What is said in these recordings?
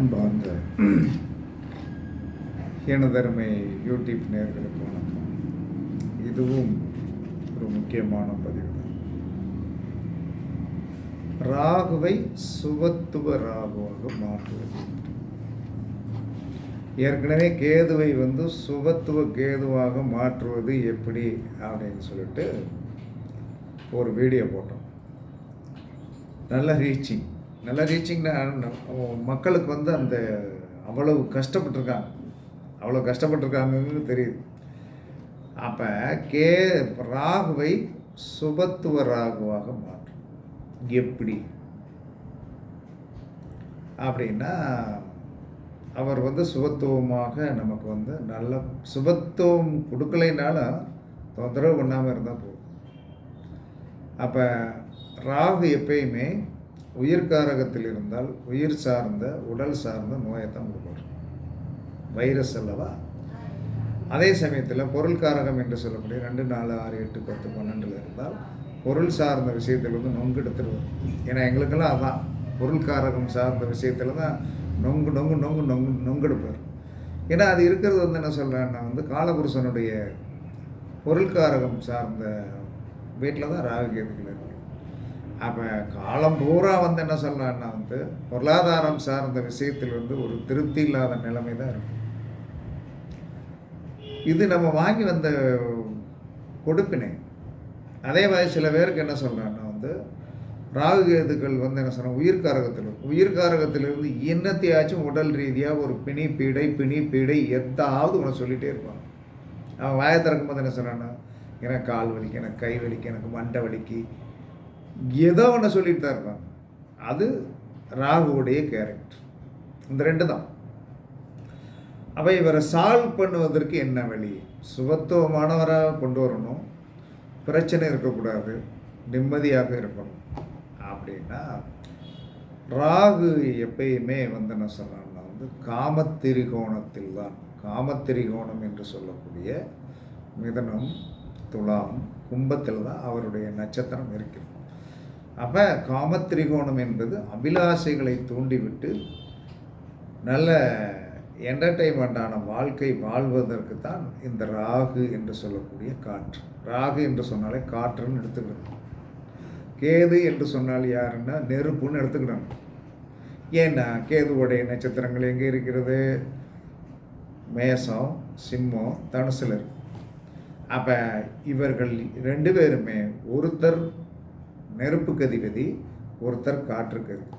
அன்பார்ந்த எனதருமை யூடியூப் நேர்களுக்கு வணக்கம். இதுவும் ஒரு முக்கியமான பதிவு தான். ராகுவை சுபத்துவ ராகுவாக மாற்றுவது. ஏற்கனவே கேதுவை வந்து சுபத்துவ கேதுவாக மாற்றுவது எப்படி அப்படின்னு சொல்லிட்டு ஒரு வீடியோ போட்டோம். நல்ல ரீச்சிங். நல்லா ரீச்சிங்னா மக்களுக்கு வந்து அந்த அவ்வளவு கஷ்டப்பட்டிருக்காங்க. அவ்வளோ கஷ்டப்பட்டிருக்காங்கன்னு தெரியுது. அப்போ கே ராகுவை சுபத்துவ ராகுவாக மாற்றும். எப்படி? அப்படின்னா அவர் வந்து சுபத்துவமாக நமக்கு வந்து நல்ல சுபத்துவம் கொடுக்கலைனாலும் தொந்தரவு பண்ணாமல் இருந்தால் போதும். அப்போ ராகு எப்பயுமே உயிர்காரகத்தில் இருந்தால் உயிர் சார்ந்த உடல் சார்ந்த நோயை தான் கொடுப்பார் வைரஸ் அல்லவா? அதே சமயத்தில் பொருள் காரகம் என்று சொல்லக்கூடிய ரெண்டு நாலு ஆறு எட்டு பத்து பன்னெண்டில் இருந்தால் பொருள் சார்ந்த விஷயத்தில் வந்து நொங்கு எடுத்துருவோம் ஏன்னா எங்களுக்கெல்லாம் அதான். பொருள் காரகம் சார்ந்த விஷயத்தில் தான் நொங்கு நொங்கு நொங்கு நொங்கு நொங்கெடுப்பார் ஏன்னா அது இருக்கிறது வந்து என்ன சொல்கிறேன்னா வந்து காலபுருஷனுடைய பொருள்காரகம் சார்ந்த வீட்டில் தான் ராகு கேதுகள் இருக்கு அப்போ காலம் பூரா வந்து என்ன சொல்லலாம்னா வந்து பொருளாதாரம் சார்ந்த விஷயத்தில் வந்து ஒரு திருப்தி இல்லாத நிலைமை தான் இருக்கும் இது நம்ம வாங்கி வந்த கொடுப்பினை. அதே மாதிரி சில பேருக்கு என்ன சொல்கிறான்னா வந்து ராகு கேதுகள் வந்து என்ன சொல்கிறோம் உயிர்காரகத்தில் உயிர்காரகத்திலிருந்து என்னத்தையாச்சும் உடல் ரீதியாக ஒரு பிணி பீடை பிணி பீடை எதாவது ஒன்று சொல்லிகிட்டே இருப்பான் அவன் வாயை திறக்கும் போது என்ன சொல்கிறான்னா எனக்கு கால் வலிக்கு எனக்கு கை வலிக்கு எனக்கு மண்டை வலிக்கு ஏதோ ஒன்று சொல்லிட்டு தான் இருப்பாங்க. அது ராகுவுடைய கேரக்டர் இந்த ரெண்டு தான். அப்போ இவரை சால்வ் பண்ணுவதற்கு என்ன வழி? சுபத்துவமானவராக கொண்டு வரணும். பிரச்சனை இருக்கக்கூடாது. நிம்மதியாக இருக்கணும். அப்படின்னா ராகு எப்பயுமே வந்து என்ன சொன்னான்னா வந்து காமத்திரிகோணத்தில் தான். காமத்திரிகோணம் என்று சொல்லக்கூடிய மிதனம் துலாம் கும்பத்தில் தான் அவருடைய நட்சத்திரம் இருக்கிறது. அப்போ காமத்ரிகோணம் என்பது அபிலாஷைகளை தூண்டிவிட்டு நல்ல என்டர்டைன்மெண்ட்டான வாழ்க்கை வாழ்வதற்கு தான் இந்த ராகு என்று சொல்லக்கூடிய காற்று. ராகு என்று சொன்னாலே காற்றுன்னு எடுத்துக்கிடணும் கேது என்று சொன்னால் யாருன்னா நெருப்புன்னு எடுத்துக்கிடணும் ஏன்னா கேதுவுடைய நட்சத்திரங்கள் எங்கே இருக்கிறது? மேசம் சிம்மம் தனுசில் அப்போ இவர்கள் ரெண்டு பேருமே ஒருத்தர் நெருப்புக்கு அதிபதி ஒருத்தர் காற்றுக்கு அதிபதி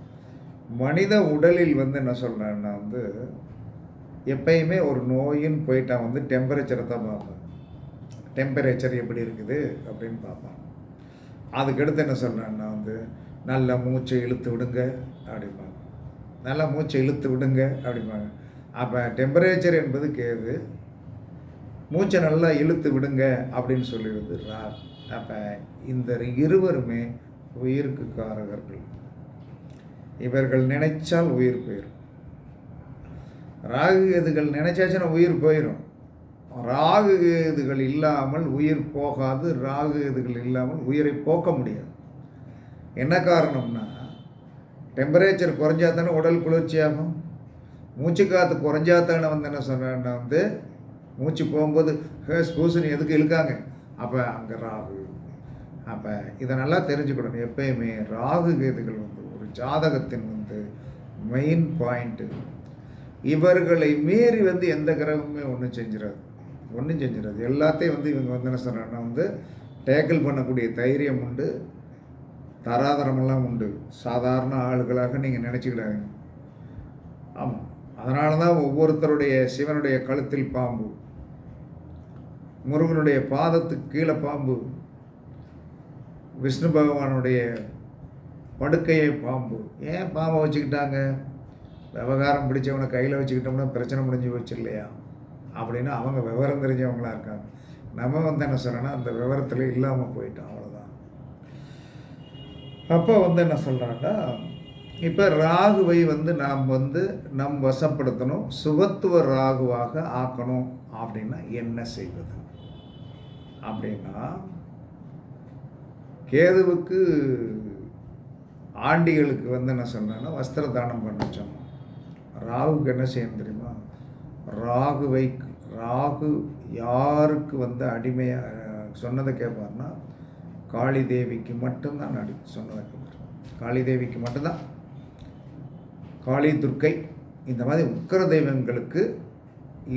மனித உடலில் வந்து என்ன சொல்கிறேன்னா வந்து எப்பயுமே ஒரு நோயின்னு போயிட்டா வந்து டெம்பரேச்சரை தான் பார்ப்பேன். டெம்பரேச்சர் எப்படி இருக்குது அப்படின்னு பார்ப்பான். அதுக்கடுத்து என்ன சொல்கிறேன்னா வந்து நல்ல மூச்சை இழுத்து விடுங்க அப்படிம்பாங்க. நல்லா மூச்சை இழுத்து விடுங்க அப்படிம்பாங்க. அப்போ டெம்பரேச்சர் என்பது கேது. மூச்சை நல்லா இழுத்து விடுங்க அப்படின்னு சொல்லிடுது ரா அப்போ இந்த இருவருமே உயிருக்கு காரகர்கள். இவர்கள் நினைச்சால் உயிர் போயிடும் ராகு கேதுகள் நினைச்சாச்சுன்னா உயிர் போயிடும் ராகு கேதுகள் இல்லாமல் உயிர் போகாது ராகு கேதுகள் இல்லாமல் உயிரை போக்க முடியாது. என்ன காரணம்னா டெம்பரேச்சர் குறைஞ்சா தானே உடல் குளிர்ச்சியாகும். மூச்சு காற்று குறைஞ்சா தானே வந்து என்ன சொன்னேன்னா வந்து மூச்சு போகும்போது ஹே பூசணி எதுக்கு இழுக்காங்க? அப்போ அங்கே ராகு அப்போ இதை நல்லா தெரிஞ்சுக்கணும். எப்பயுமே ராகு கேதுகள் வந்து ஒரு ஜாதகத்தின் வந்து மெயின் பாயிண்ட்டு இவர்களை மீறி வந்து எந்த கிரகமுமே ஒன்றும் செஞ்சிடாது ஒன்றும் செஞ்சிடாது எல்லாத்தையும் வந்து இவங்க வந்து என்ன சொல்கிறாங்கன்னா வந்து டேக்கிள் பண்ணக்கூடிய தைரியம் உண்டு. தராதரமெல்லாம் உண்டு. சாதாரண ஆளுகளாக நீங்கள் நினச்சிக்கிடாதீங்க. ஆமாம் அதனால தான் ஒவ்வொருத்தருடைய சிவனுடைய கழுத்தில் பாம்பு முருகனுடைய பாதத்துக்கு கீழே பாம்பு விஷ்ணு பகவானுடைய படுக்கையை பாம்பு. ஏன் பாம்பை வச்சுக்கிட்டாங்க? விவகாரம் பிடிச்சவனை கையில் வச்சுக்கிட்டோம்னா பிரச்சனை முடிஞ்சு போச்சு இல்லையா? அப்படின்னு அவங்க விவரம் தெரிஞ்சவங்களாக இருக்காங்க. நம்ம வந்து என்ன சொல்கிறோன்னா அந்த விவரத்தில் இல்லாமல் போயிட்டோம் அவ்வளோதான் அப்போ வந்து என்ன சொல்கிறாங்கன்னா இப்போ ராகுவை வந்து நாம் வந்து நம் வசப்படுத்தணும் சுகத்துவ ராகுவாக ஆக்கணும் அப்படின்னா என்ன செய்வது? அப்படின்னா கேதுவுக்கு ஆண்டிகளுக்கு வந்து என்ன சொன்னேன்னா வஸ்திர தானம் பண்ண சொன்னோம் ராகுக்கு என்ன செய்யணும் தெரியுமா? ராகுவை ராகு யாருக்கு வந்து அடிமையாக சொன்னதை கேட்பார்னா காளி தேவிக்கு மட்டும்தான் அடி சொன்னதை கேட்பார் காளி தேவிக்கு மட்டும்தான். காளி துர்க்கை இந்த மாதிரி உக்கர தெய்வங்களுக்கு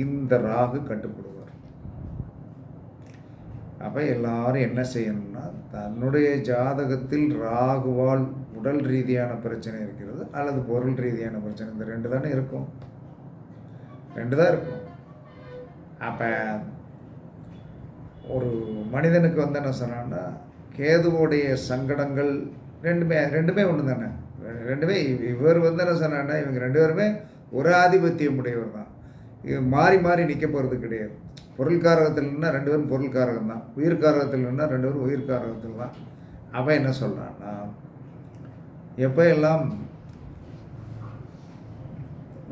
இந்த ராகு கட்டுப்படுவோம் அப்போ எல்லாரும் என்ன செய்யணும்னா தன்னுடைய ஜாதகத்தில் ராகுவால் உடல் ரீதியான பிரச்சனை இருக்கிறது அல்லது பொருள் ரீதியான பிரச்சனை. இந்த ரெண்டு தானே இருக்கும். ரெண்டு தான் இருக்கும். அப்போ ஒரு மனிதனுக்கு வந்து என்ன சொன்னான்னா கேதுவோடைய சங்கடங்கள் ரெண்டுமே ரெண்டுமே ஒன்று தானே ரெண்டுமே இவ- இவர் வந்து என்ன சொன்னான்னா இவங்க ரெண்டு பேருமே ஒரு ஆதிபத்தியம் உடையவர் தான். மாறி மாறி நிற்க போகிறது கிடையாது. பொருள்காரகத்தில்னா ரெண்டு பேரும் பொருள்காரகம் தான். உயிர்காரகத்தில் ரெண்டு பேரும் உயிர்காரகத்தில் தான். அவன் என்ன சொல்கிறான்னா எப்போ எல்லாம்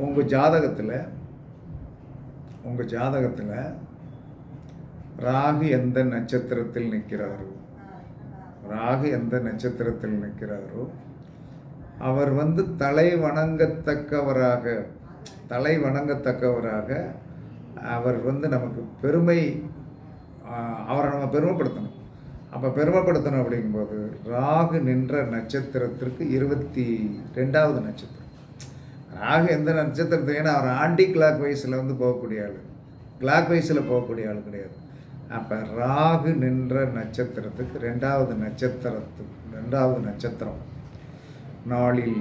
உங்கள் ஜாதகத்தில் உங்கள் ஜாதகத்தில் ராகு எந்த நட்சத்திரத்தில் நிற்கிறாரோ ராகு எந்த நட்சத்திரத்தில் நிற்கிறாரோ அவர் வந்து தலை வணங்கத்தக்கவராக தலை வணங்கத்தக்கவராக அவர் வந்து நமக்கு பெருமை அவரை நம்ம பெருமைப்படுத்தணும். அப்போ பெருமைப்படுத்தணும் அப்படிங்கும்போது ராகு நின்ற நட்சத்திரத்திற்கு இருபத்தி ரெண்டாவது நட்சத்திரம். ராகு எந்த நட்சத்திரத்தை ஏன்னா அவர் ஆண்டி கிளாக் வைஸில் வந்து போகக்கூடிய ஆள். கிளாக் வைஸில் போகக்கூடிய ஆள் கிடையாது. அப்போ ராகு நின்ற நட்சத்திரத்துக்கு ரெண்டாவது நட்சத்திரத்துக்கு ரெண்டாவது நட்சத்திரம். நாளில்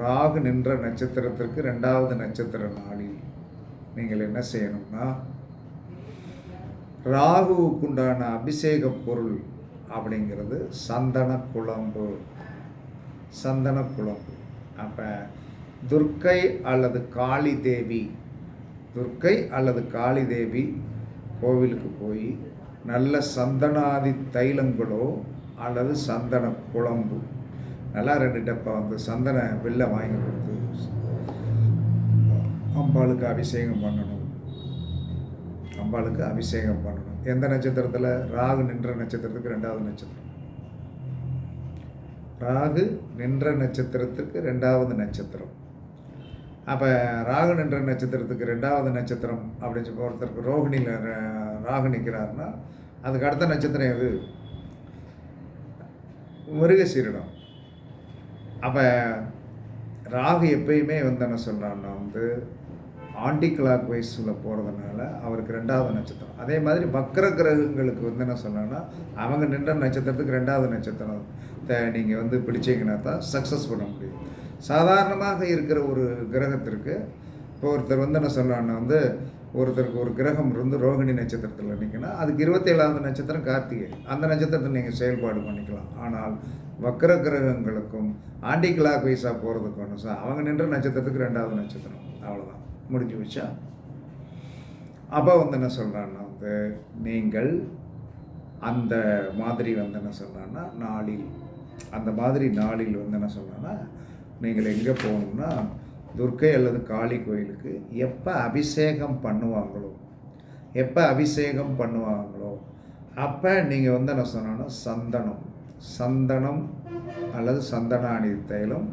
ராகு நின்ற நட்சத்திரத்திற்கு ரெண்டாவது நட்சத்திர நாளில் நீங்கள் என்ன செய்யணும்னா ராகுவுக்குண்டான அபிஷேக பொருள் அப்படிங்கிறது சந்தன குழம்பு. சந்தன குழம்பு. அப்போ துர்க்கை அல்லது காளி தேவி துர்க்கை அல்லது காளி தேவி கோவிலுக்கு போய் நல்ல சந்தனாதி தைலங்களோ அல்லது சந்தன குழம்பு நல்லா ரெண்டு டப்பா வந்து சந்தன வெள்ளை வாங்கி கொடுத்து அம்பாளுக்கு அபிஷேகம் பண்ணணும். அம்பாளுக்கு அபிஷேகம் பண்ணணும். எந்த நட்சத்திரத்தில்? ராகு நின்ற நட்சத்திரத்துக்கு ரெண்டாவது நட்சத்திரம். ராகு நின்ற நட்சத்திரத்துக்கு ரெண்டாவது நட்சத்திரம். அப்போ ராகு நின்ற நட்சத்திரத்துக்கு ரெண்டாவது நட்சத்திரம் அப்படின்னு சொல்லி ஒருத்தருக்கு ரோகிணியில் ராகு நிற்கிறாருன்னா அதுக்கு அடுத்த நட்சத்திரம் எது? மிருகசீரிடம். அப்போ ராகு எப்பயுமே வந்து என்ன சொல்கிறான்னா வந்து ஆண்டி கிளாக் வைஸில் போகிறதுனால அவருக்கு ரெண்டாவது நட்சத்திரம். அதே மாதிரி வக்கர கிரகங்களுக்கு வந்து என்ன சொன்னோன்னா அவங்க நின்ற நட்சத்திரத்துக்கு ரெண்டாவது நட்சத்திரம். நீங்கள் வந்து பிடிச்சீங்கன்னா தான் சக்ஸஸ் பண்ண முடியும். சாதாரணமாக இருக்கிற ஒரு கிரகத்திற்கு இப்போ ஒருத்தர் வந்து என்ன சொல்கிறான்னா வந்து ஒருத்தருக்கு ஒரு கிரகம் இருந்து ரோகிணி நட்சத்திரத்தில் நிற்கினா அதுக்கு இருபத்தேழாவது நட்சத்திரம் கார்த்திகை. அந்த நட்சத்திரத்தை நீங்கள் செயல்பாடு பண்ணிக்கலாம். ஆனால் வக்கர கிரகங்களுக்கும் ஆண்டி கிளாக் வைஸாக போகிறதுக்கு ஒன்று சார் அவங்க நின்ற நட்சத்திரத்துக்கு ரெண்டாவது நட்சத்திரம். அவ்வளோதான் முடிஞ்சு வச்சா அப்போ வந்து என்ன சொல்கிறான்னா வந்து நீங்கள் அந்த மாதிரி வந்து என்ன சொல்கிறான்னா நாளில் அந்த மாதிரி நாளில் வந்து என்ன சொல்கிறான்னா நீங்கள் எங்கே போகணும்னா துர்க்கை அல்லது காளி கோயிலுக்கு எப்போ அபிஷேகம் பண்ணுவாங்களோ எப்போ அபிஷேகம் பண்ணுவாங்களோ அப்போ நீங்கள் வந்து என்ன சொன்னோன்னா சந்தனம் சந்தனம் அல்லது சந்தனாணி தைலம்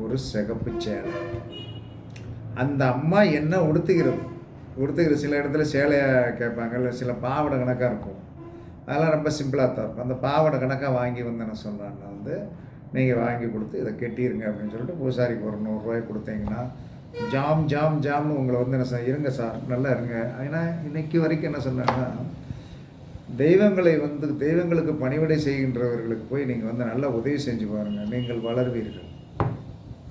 ஒரு சிகப்பு சேலை. அந்த அம்மா என்ன உடுத்துகிறது? உடுத்துக்கிற சில இடத்துல சேலையை கேட்பாங்க இல்லை சில பாவாடை கணக்காக இருக்கும். அதெல்லாம் ரொம்ப சிம்பிளாக தான் இருக்கும். அந்த பாவாடை கணக்காக வாங்கி வந்து என்ன சொல்கிறாங்கன்னா வந்து நீங்கள் வாங்கி கொடுத்து இதை கெட்டிருங்க அப்படின்னு சொல்லிட்டு பூசாரிக்கு ஒரு நூறுரூவாய் கொடுத்தீங்கன்னா ஜாம் ஜாம் ஜாம்னு உங்களை வந்து என்ன சார் இருங்க சார் நல்லா இருங்க. ஏன்னா இன்னைக்கு வரைக்கும் என்ன சொன்னாங்கன்னா தெய்வங்களை வந்து தெய்வங்களுக்கு பணிவிடை செய்கின்றவர்களுக்கு போய் நீங்கள் வந்து நல்லா உதவி செஞ்சு பாருங்கள் நீங்கள் வளர்வீர்கள்.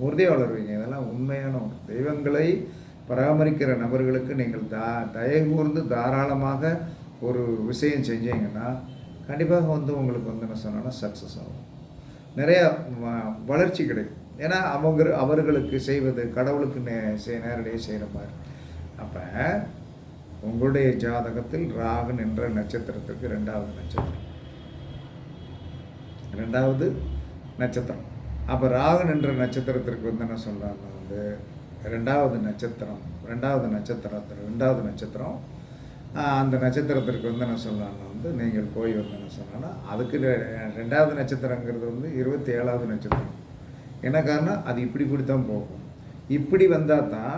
உறுதியாக வளருவீங்க. இதெல்லாம் உண்மையான ஒன்று தெய்வங்களை பராமரிக்கிற நபர்களுக்கு நீங்கள் தா தயவு கூர்ந்து தாராளமாக ஒரு விஷயம் செஞ்சீங்கன்னா கண்டிப்பாக வந்து உங்களுக்கு வந்து என்ன சொன்னால் சக்ஸஸ் ஆகும். நிறையா வ- வளர்ச்சி கிடைக்கும். ஏன்னா அவங்க அவர்களுக்கு செய்வது கடவுளுக்கு நே செய் நேரடியாக செய்கிற மாதிரி. அப்போ உங்களுடைய ஜாதகத்தில் ராகன் என்ற நட்சத்திரத்துக்கு ரெண்டாவது நட்சத்திரம். ரெண்டாவது நட்சத்திரம். அப்போ ராகன் என்ற நட்சத்திரத்திற்கு வந்து என்ன சொல்கிறாங்க வந்து ரெண்டாவது நட்சத்திரம் ரெண்டாவது நட்சத்திரத்தில் ரெண்டாவது நட்சத்திரம் அந்த நட்சத்திரத்திற்கு வந்து என்ன சொல்கிறாங்க வந்து நீங்கள் போய் வந்து என்ன சொன்னாங்கன்னா அதுக்கு ரெ- ரெண்டாவது நட்சத்திரங்கிறது வந்து இருபத்தி ஏழாவது நட்சத்திரம். என்ன காரணம்? அது இப்படி இப்படி தான் போகும். இப்படி வந்தால் தான்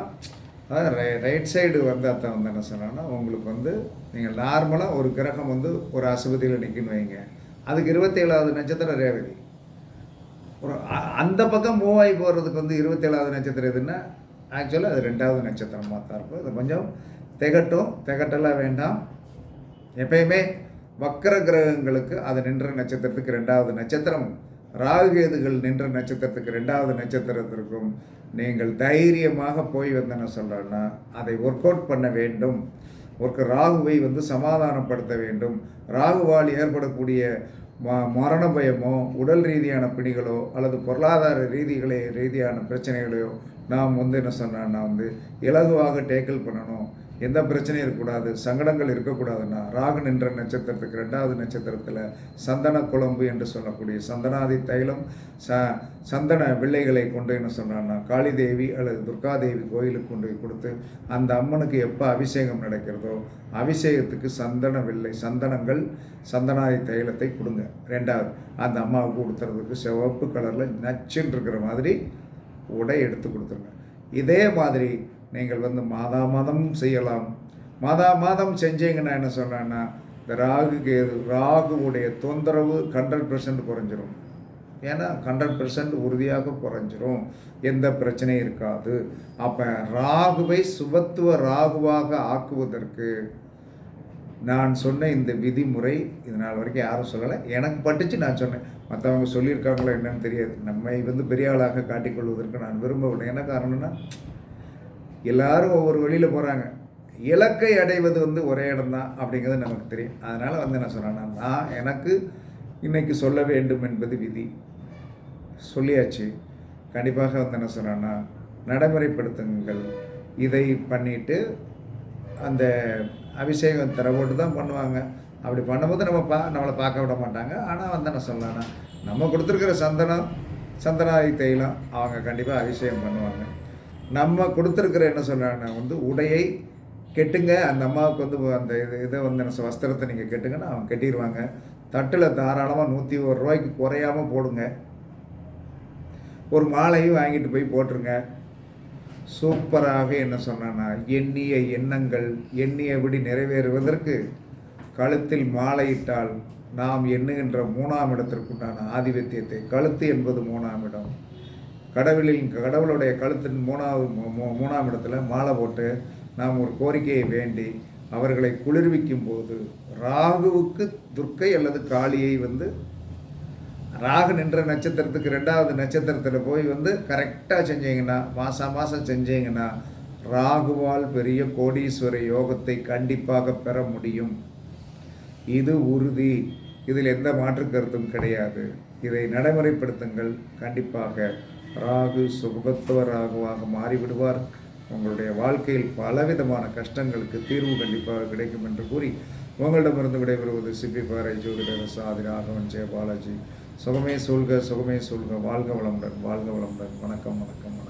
அதாவது ரை ரைட் சைடு வந்தால் தான் வந்து என்ன சொன்னோன்னா உங்களுக்கு வந்து நீங்கள் நார்மலாக ஒரு கிரகம் வந்து ஒரு அசுபதியில் நிற்கணும் வைங்க. அதுக்கு இருபத்தேழாவது நட்சத்திரம் ரேவதி. ஒரு அந்த பக்கம் மூவ் ஆகி போகிறதுக்கு வந்து இருபத்தேழாவது நட்சத்திரம் எதுன்னா ஆக்சுவலாக அது ரெண்டாவது நட்சத்திரமாக தான் இருக்கும். இது கொஞ்சம் திகட்டும் திகட்டலாம் வேண்டாம். எப்பயுமே வக்கர கிரகங்களுக்கு அது நின்ற நட்சத்திரத்துக்கு ரெண்டாவது நட்சத்திரம். ராகுகேதுகள் நின்ற நட்சத்திரத்துக்கு ரெண்டாவது நட்சத்திரத்திற்கும் நீங்கள் தைரியமாக போய் வந்து என்ன சொல்கிறேன்னா அதை ஒர்க் அவுட் பண்ண வேண்டும். ஒர்க் ராகுவை வந்து சமாதானப்படுத்த வேண்டும். ராகுவால் ஏற்படக்கூடிய ம மரண பயமோ உடல் ரீதியான பிணிகளோ அல்லது பொருளாதார ரீதிகளே ரீதியான பிரச்சனைகளையோ நாம் வந்து என்ன சொன்னோன்னா வந்து இலகுவாக டேக்கிள் பண்ணணும். எந்த பிரச்சனையும் இருக்கக்கூடாது சங்கடங்கள் இருக்கக்கூடாதுன்னா ராகு நின்ற நட்சத்திரத்துக்கு ரெண்டாவது நட்சத்திரத்தில் சந்தன குழம்பு என்று சொல்லக்கூடிய சந்தனாதி தைலம் ச சந்தன வில்லைகளை கொண்டு என்ன சொன்னான்னா காளிதேவி அல்லது துர்காதேவி கோயிலுக்கு கொண்டு போய் கொடுத்து அந்த அம்மனுக்கு எப்போ அபிஷேகம் நடக்கிறதோ அபிஷேகத்துக்கு சந்தன வில்லை சந்தனங்கள் சந்தனாதி தைலத்தை கொடுங்க. ரெண்டாவது அந்த அம்மாவுக்கு கொடுத்துறதுக்கு சிவப்பு கலரில் நச்சுன்னு இருக்கிற மாதிரி உடை எடுத்து கொடுத்துருங்க. இதே மாதிரி நீங்கள் வந்து மாதா மாதம் செய்யலாம். மாதா மாதம் செஞ்சீங்கன்னா என்ன சொன்னேன்னா இந்த ராகு கேது ராகுவுடைய தொந்தரவு ஹண்ட்ரட் பர்சன்ட் குறைஞ்சிரும். ஏன்னா ஹண்ட்ரட் பர்சன்ட் உறுதியாக குறைஞ்சிரும். எந்த பிரச்சனையும் இருக்காது. அப்போ ராகுவை சுபத்துவ ராகுவாக ஆக்குவதற்கு நான் சொன்ன இந்த விதிமுறை இது நாள் வரைக்கும் யாரும் சொல்லலை. எனக்கு பட்டுச்சு நான் சொன்னேன். மற்றவங்க சொல்லியிருக்காங்களோ என்னன்னு தெரியாது. நம்மை வந்து பெரிய ஆளாக காட்டிக்கொள்வதற்கு நான் விரும்பவில்லை. என்ன காரணம்னா எல்லாரும் ஒவ்வொரு வழியில் போகிறாங்க இலக்கை அடைவது வந்து ஒரே இடம்தான் அப்படிங்கிறது நமக்கு தெரியும். அதனால் வந்து என்ன சொன்னேன்னா நான் எனக்கு இன்றைக்கி சொல்ல வேண்டும் என்பது விதி. சொல்லியாச்சு. கண்டிப்பாக வந்து என்ன சொன்னேன்னா நடைமுறைப்படுத்துங்கள். இதை பண்ணிட்டு அந்த அபிஷேகம் திறவோட்டு தான் பண்ணுவாங்க. அப்படி பண்ணும்போது நம்ம பா நம்மளை பார்க்க விட மாட்டாங்க. ஆனால் வந்து என்ன சொல்லலாம்னா நம்ம கொடுத்துருக்கிற சந்தனம் சந்தனாதி தைலம் அவங்க கண்டிப்பாக அபிஷேகம் பண்ணுவாங்க. நம்ம கொடுத்துருக்குற என்ன சொல்கிறாங்கன்னா வந்து உடையை கெட்டுங்க. அந்த அம்மாவுக்கு வந்து அந்த இது இதை வந்து என்ன வஸ்திரத்தை நீங்கள் கெட்டுங்கன்னா அவங்க கட்டிடுவாங்க தட்டில் தாராளமாக நூற்றி ஒரு ரூபாய்க்கு குறையாமல் போடுங்க. ஒரு மாலையும் வாங்கிட்டு போய் போட்டுருங்க. சூப்பராக என்ன சொன்னான்னா எண்ணிய எண்ணங்கள் எண்ணியபடி நிறைவேறுவதற்கு கழுத்தில் மாலையிட்டால் நாம் எண்ணுகின்ற மூணாம் இடத்திற்குண்டான ஆதிபத்தியத்தை கழுத்து என்பது மூணாம் இடம். கடவுளின் கடவுளுடைய கழுத்தின் மூணாவது மூணாம் இடத்துல மாலை போட்டு நாம் ஒரு கோரிக்கையை வேண்டி அவர்களை குளிர்விக்கும் போது ராகுவுக்கு துர்க்கை அல்லது காளியை வந்து ராகு நின்ற நட்சத்திரத்துக்கு ரெண்டாவது நட்சத்திரத்தில் போய் வந்து கரெக்டாக செஞ்சீங்கன்னா மாதம் மாதம் செஞ்சீங்கன்னா ராகுவால் பெரிய கோடீஸ்வர யோகத்தை கண்டிப்பாக பெற முடியும். இது உறுதி. இதில் எந்த மாற்று கருத்தும் கிடையாது. இதை நடைமுறைப்படுத்துங்கள். கண்டிப்பாக ராகு சுபகத்துவ ராகுவாக மாறிவிடுவார். உங்களுடைய வாழ்க்கையில் பலவிதமான கஷ்டங்களுக்கு தீர்வு கண்டிப்பாக கிடைக்கும் என்று கூறி உங்களிடமிருந்து விடைபெறுவது சிப்பி பாறை ஜோதிடர் சாதி ராகவன் ஜெய பாலாஜி. சுகமே சொல்க சுகமே சொல்க. வாழ்க வளமுடன் வாழ்க வளமுடன். வணக்கம் வணக்கம்.